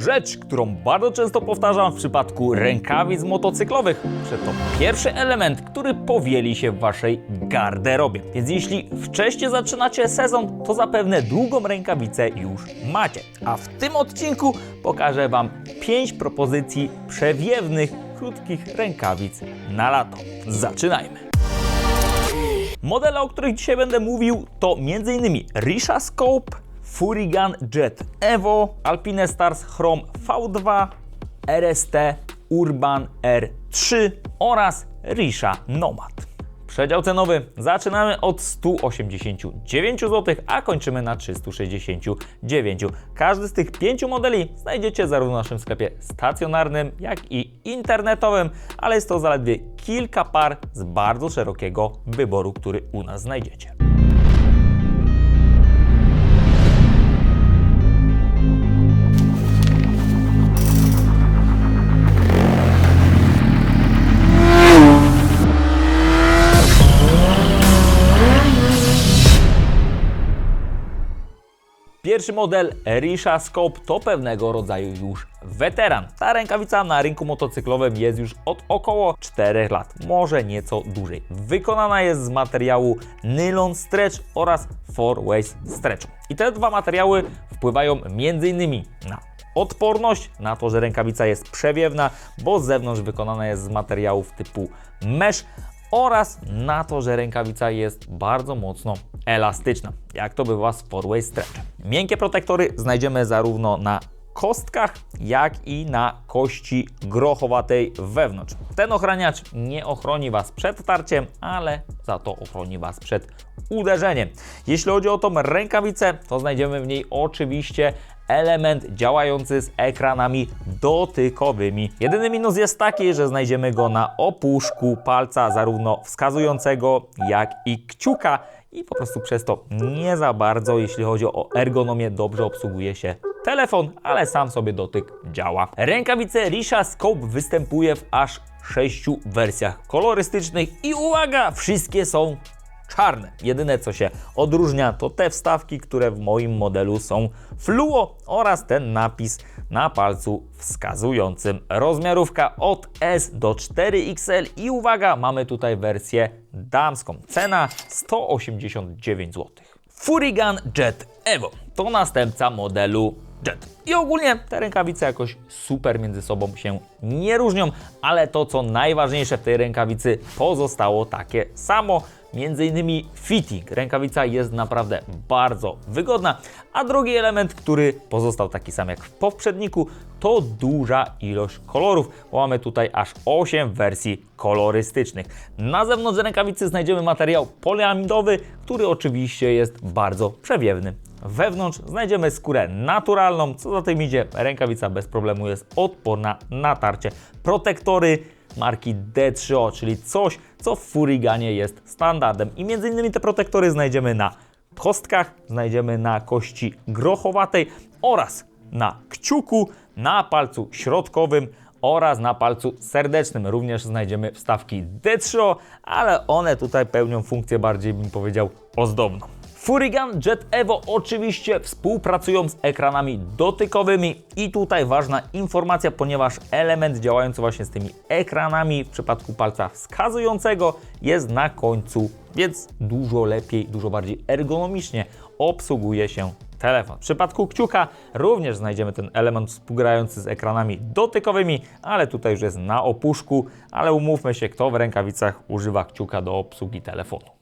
Rzecz, którą bardzo często powtarzam w przypadku rękawic motocyklowych, że to pierwszy element, który powieli się w waszej garderobie. Więc jeśli wcześniej zaczynacie sezon, to zapewne długą rękawicę już macie. A w tym odcinku pokażę wam 5 propozycji przewiewnych, krótkich rękawic na lato. Zaczynajmy! Modele, o których dzisiaj będę mówił, to m.in. Risha Scope, Furigan Jet Evo, Alpine Stars Chrome V2, RST Urban R3 oraz Risha Nomad. Przedział cenowy zaczynamy od 189 zł, a kończymy na 369. Każdy z tych pięciu modeli znajdziecie zarówno w naszym sklepie stacjonarnym, jak i internetowym, ale jest to zaledwie kilka par z bardzo szerokiego wyboru, który u nas znajdziecie. Pierwszy model Risha Scope to pewnego rodzaju już weteran. Ta rękawica na rynku motocyklowym jest już od około 4 lat, może nieco dłużej. Wykonana jest z materiału Nylon Stretch oraz Four Ways Stretch. I te dwa materiały wpływają m.in. na odporność, na to, że rękawica jest przewiewna, bo z zewnątrz wykonana jest z materiałów typu mesh oraz na to, że rękawica jest bardzo mocno elastyczna, jak to bywa z four-way stretch. Miękkie protektory znajdziemy zarówno na kostkach, jak i na kości grochowatej wewnątrz. Ten ochraniacz nie ochroni Was przed tarciem, ale za to ochroni Was przed uderzeniem. Jeśli chodzi o tą rękawicę, to znajdziemy w niej oczywiście element działający z ekranami dotykowymi. Jedyny minus jest taki, że znajdziemy go na opuszku palca zarówno wskazującego, jak i kciuka i po prostu przez to nie za bardzo, jeśli chodzi o ergonomię, dobrze obsługuje się telefon, ale sam sobie dotyk działa. Rękawice Risha Scope występuje w aż sześciu wersjach kolorystycznych i uwaga, wszystkie są czarne. Jedyne co się odróżnia to te wstawki, które w moim modelu są fluo oraz ten napis na palcu wskazującym. Rozmiarówka od S do 4XL i uwaga, mamy tutaj wersję damską. Cena 189 zł. Furigan Jet Evo to następca modelu Jet. I ogólnie te rękawice jakoś super między sobą się nie różnią, ale to co najważniejsze w tej rękawicy pozostało takie samo. Między innymi fitting. Rękawica jest naprawdę bardzo wygodna, a drugi element, który pozostał taki sam jak w poprzedniku, to duża ilość kolorów, mamy tutaj aż 8 wersji kolorystycznych. Na zewnątrz rękawicy znajdziemy materiał poliamidowy, który oczywiście jest bardzo przewiewny. Wewnątrz znajdziemy skórę naturalną, co za tym idzie, rękawica bez problemu jest odporna na tarcie. Protektory marki D3O, czyli coś, co w Furiganie jest standardem. I między innymi te protektory znajdziemy na kostkach, znajdziemy na kości grochowatej oraz na kciuku, na palcu środkowym oraz na palcu serdecznym. Również znajdziemy wstawki D3O, ale one tutaj pełnią funkcję bardziej, bym powiedział, ozdobną. Furigan Jet Evo oczywiście współpracują z ekranami dotykowymi i tutaj ważna informacja, ponieważ element działający właśnie z tymi ekranami w przypadku palca wskazującego jest na końcu, więc dużo lepiej, dużo bardziej ergonomicznie obsługuje się telefon. W przypadku kciuka również znajdziemy ten element współgrający z ekranami dotykowymi, ale tutaj już jest na opuszku, ale umówmy się, kto w rękawicach używa kciuka do obsługi telefonu.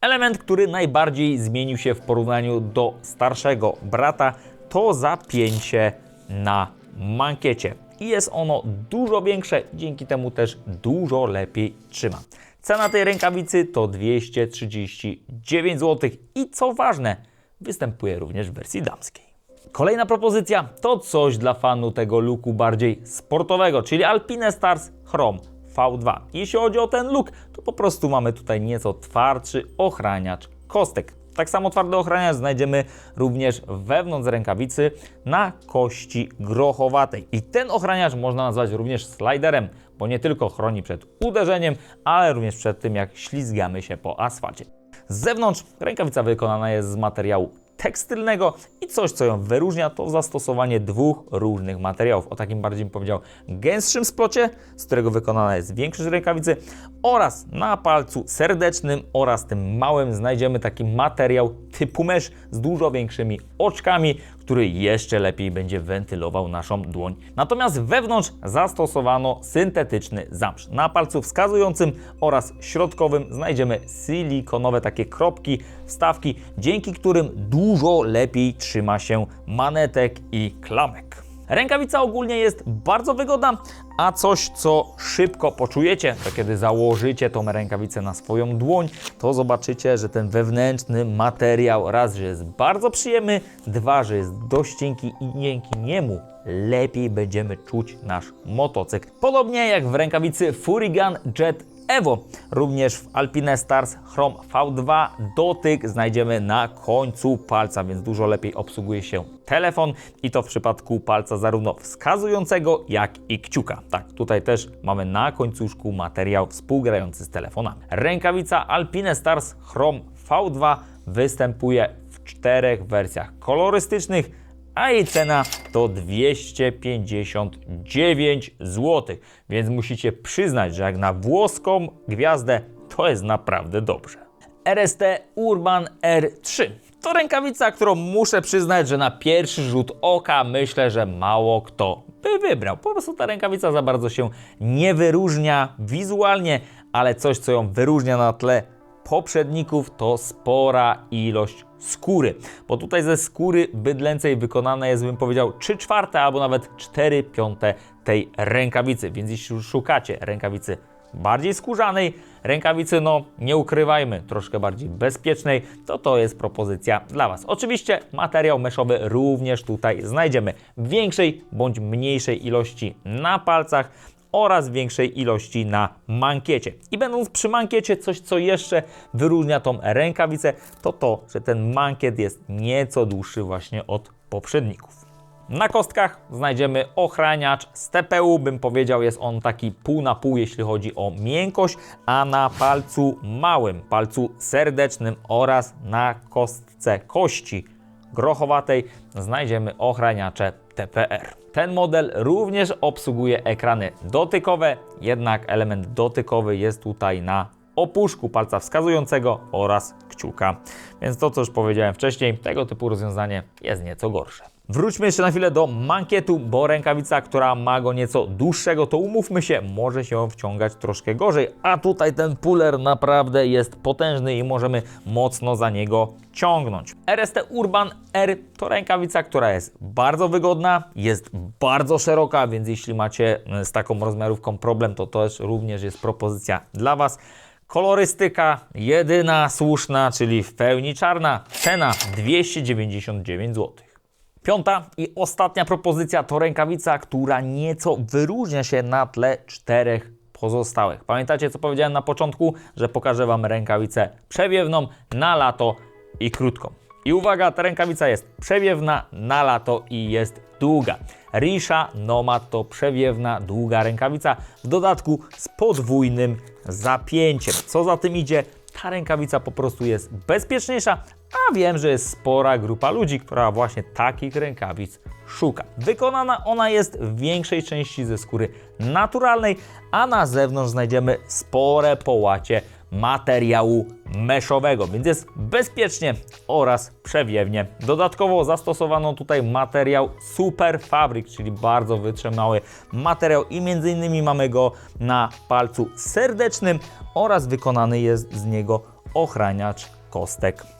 Element, który najbardziej zmienił się w porównaniu do starszego brata, to zapięcie na mankiecie. I jest ono dużo większe, dzięki temu też dużo lepiej trzyma. Cena tej rękawicy to 239 zł i co ważne, występuje również w wersji damskiej. Kolejna propozycja to coś dla fanu tego looku bardziej sportowego, czyli Alpine Stars Chrome V2. Jeśli chodzi o ten look, to po prostu mamy tutaj nieco twardszy ochraniacz kostek. Tak samo twardy ochraniacz znajdziemy również wewnątrz rękawicy na kości grochowatej. I ten ochraniacz można nazwać również sliderem, bo nie tylko chroni przed uderzeniem, ale również przed tym, jak ślizgamy się po asfalcie. Z zewnątrz rękawica wykonana jest z materiału tekstylnego i coś, co ją wyróżnia, to zastosowanie dwóch różnych materiałów. O takim bardziej bym powiedział gęstszym splocie, z którego wykonana jest większość rękawicy oraz na palcu serdecznym oraz tym małym znajdziemy taki materiał typu mesh z dużo większymi oczkami, który jeszcze lepiej będzie wentylował naszą dłoń. Natomiast wewnątrz zastosowano syntetyczny zamsz. Na palcu wskazującym oraz środkowym znajdziemy silikonowe takie kropki, wstawki, dzięki którym dużo lepiej trzyma się manetek i klamek. Rękawica ogólnie jest bardzo wygodna, a coś, co szybko poczujecie, to kiedy założycie tą rękawicę na swoją dłoń, to zobaczycie, że ten wewnętrzny materiał raz, że jest bardzo przyjemny, dwa, że jest dość cienki i dzięki niemu lepiej będziemy czuć nasz motocykl. Podobnie jak w rękawicy Furigan Jet Evo. Również w Alpine Stars Chrome V2 dotyk znajdziemy na końcu palca, więc dużo lepiej obsługuje się telefon i to w przypadku palca zarówno wskazującego, jak i kciuka. Tak, tutaj też mamy na końcuszku materiał współgrający z telefonami. Rękawica Alpine Stars Chrome V2 występuje w czterech wersjach kolorystycznych, a jej cena to 259 zł. Więc musicie przyznać, że jak na włoską gwiazdę to jest naprawdę dobrze. RST Urban R3 to rękawica, którą muszę przyznać, że na pierwszy rzut oka myślę, że mało kto by wybrał. Po prostu ta rękawica za bardzo się nie wyróżnia wizualnie, ale coś, co ją wyróżnia na tle poprzedników to spora ilość skóry, bo tutaj ze skóry bydlęcej wykonane jest, bym powiedział, 3 czwarte albo nawet 4 piąte tej rękawicy, więc jeśli szukacie rękawicy bardziej skórzanej, rękawicy, no nie ukrywajmy, troszkę bardziej bezpiecznej, to to jest propozycja dla Was. Oczywiście materiał meszowy również tutaj znajdziemy. W większej bądź mniejszej ilości na palcach, oraz większej ilości na mankiecie. I będąc przy mankiecie, coś co jeszcze wyróżnia tą rękawicę, to to, że ten mankiet jest nieco dłuższy właśnie od poprzedników. Na kostkach znajdziemy ochraniacz TPU, bym powiedział, jest on taki pół na pół, jeśli chodzi o miękkość, a na palcu małym, palcu serdecznym oraz na kostce kości grochowatej znajdziemy ochraniacze TPR. Ten model również obsługuje ekrany dotykowe, jednak element dotykowy jest tutaj na opuszku palca wskazującego oraz kciuka. Więc to, co już powiedziałem wcześniej, tego typu rozwiązanie jest nieco gorsze. Wróćmy jeszcze na chwilę do mankietu, bo rękawica, która ma go nieco dłuższego, to umówmy się, może się wciągać troszkę gorzej, a tutaj ten puller naprawdę jest potężny i możemy mocno za niego ciągnąć. RST Urban R to rękawica, która jest bardzo wygodna, jest bardzo szeroka, więc jeśli macie z taką rozmiarówką problem, to też również jest propozycja dla Was. Kolorystyka jedyna słuszna, czyli w pełni czarna. Cena 299 zł. Piąta i ostatnia propozycja to rękawica, która nieco wyróżnia się na tle czterech pozostałych. Pamiętacie, co powiedziałem na początku, że pokażę Wam rękawicę przewiewną na lato i krótką. I uwaga, ta rękawica jest przewiewna na lato i jest długa. Risha Nomad to przewiewna, długa rękawica, w dodatku z podwójnym zapięciem. Co za tym idzie, ta rękawica po prostu jest bezpieczniejsza, a wiem, że jest spora grupa ludzi, która właśnie takich rękawic szuka. Wykonana ona jest w większej części ze skóry naturalnej, a na zewnątrz znajdziemy spore połacie materiału meszowego, więc jest bezpiecznie oraz przewiewnie. Dodatkowo zastosowano tutaj materiał Super Fabric, czyli bardzo wytrzymały materiał i między innymi mamy go na palcu serdecznym oraz wykonany jest z niego ochraniacz kostek.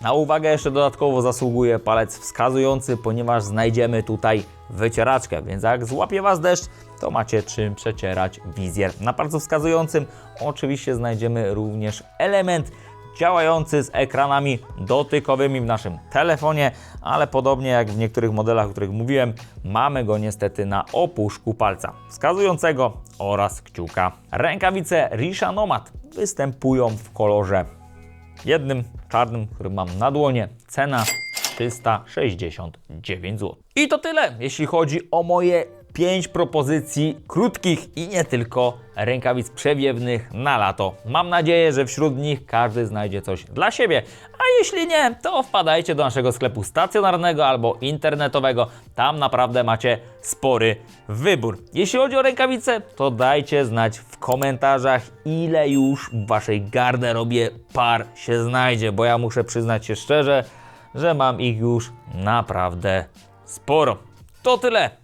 Na uwagę jeszcze dodatkowo zasługuje palec wskazujący, ponieważ znajdziemy tutaj wycieraczkę, więc jak złapie Was deszcz, to macie czym przecierać wizjer. Na palcu wskazującym oczywiście znajdziemy również element działający z ekranami dotykowymi w naszym telefonie, ale podobnie jak w niektórych modelach, o których mówiłem, mamy go niestety na opuszku palca wskazującego oraz kciuka. Rękawice Risha Nomad występują w kolorze jednym czarnym, który mam na dłonie. Cena 369 zł. I to tyle, jeśli chodzi o moje 5 propozycji krótkich i nie tylko rękawic przewiewnych na lato. Mam nadzieję, że wśród nich każdy znajdzie coś dla siebie. A jeśli nie, to wpadajcie do naszego sklepu stacjonarnego albo internetowego. Tam naprawdę macie spory wybór. Jeśli chodzi o rękawice, to dajcie znać w komentarzach, ile już w waszej garderobie par się znajdzie, bo ja muszę przyznać się szczerze, że mam ich już naprawdę sporo. To tyle